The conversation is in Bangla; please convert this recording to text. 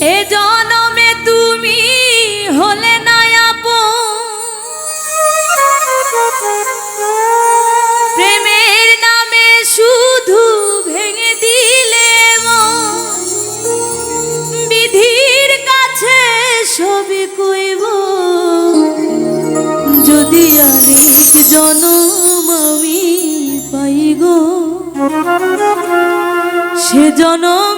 এ জনমে তুমি হলে নয়াপ প্রেমের নামে শুধু ভেঙে দিলে বিধির কাছে সবই কইব। যদি আর জনম আমি পাই সে জনম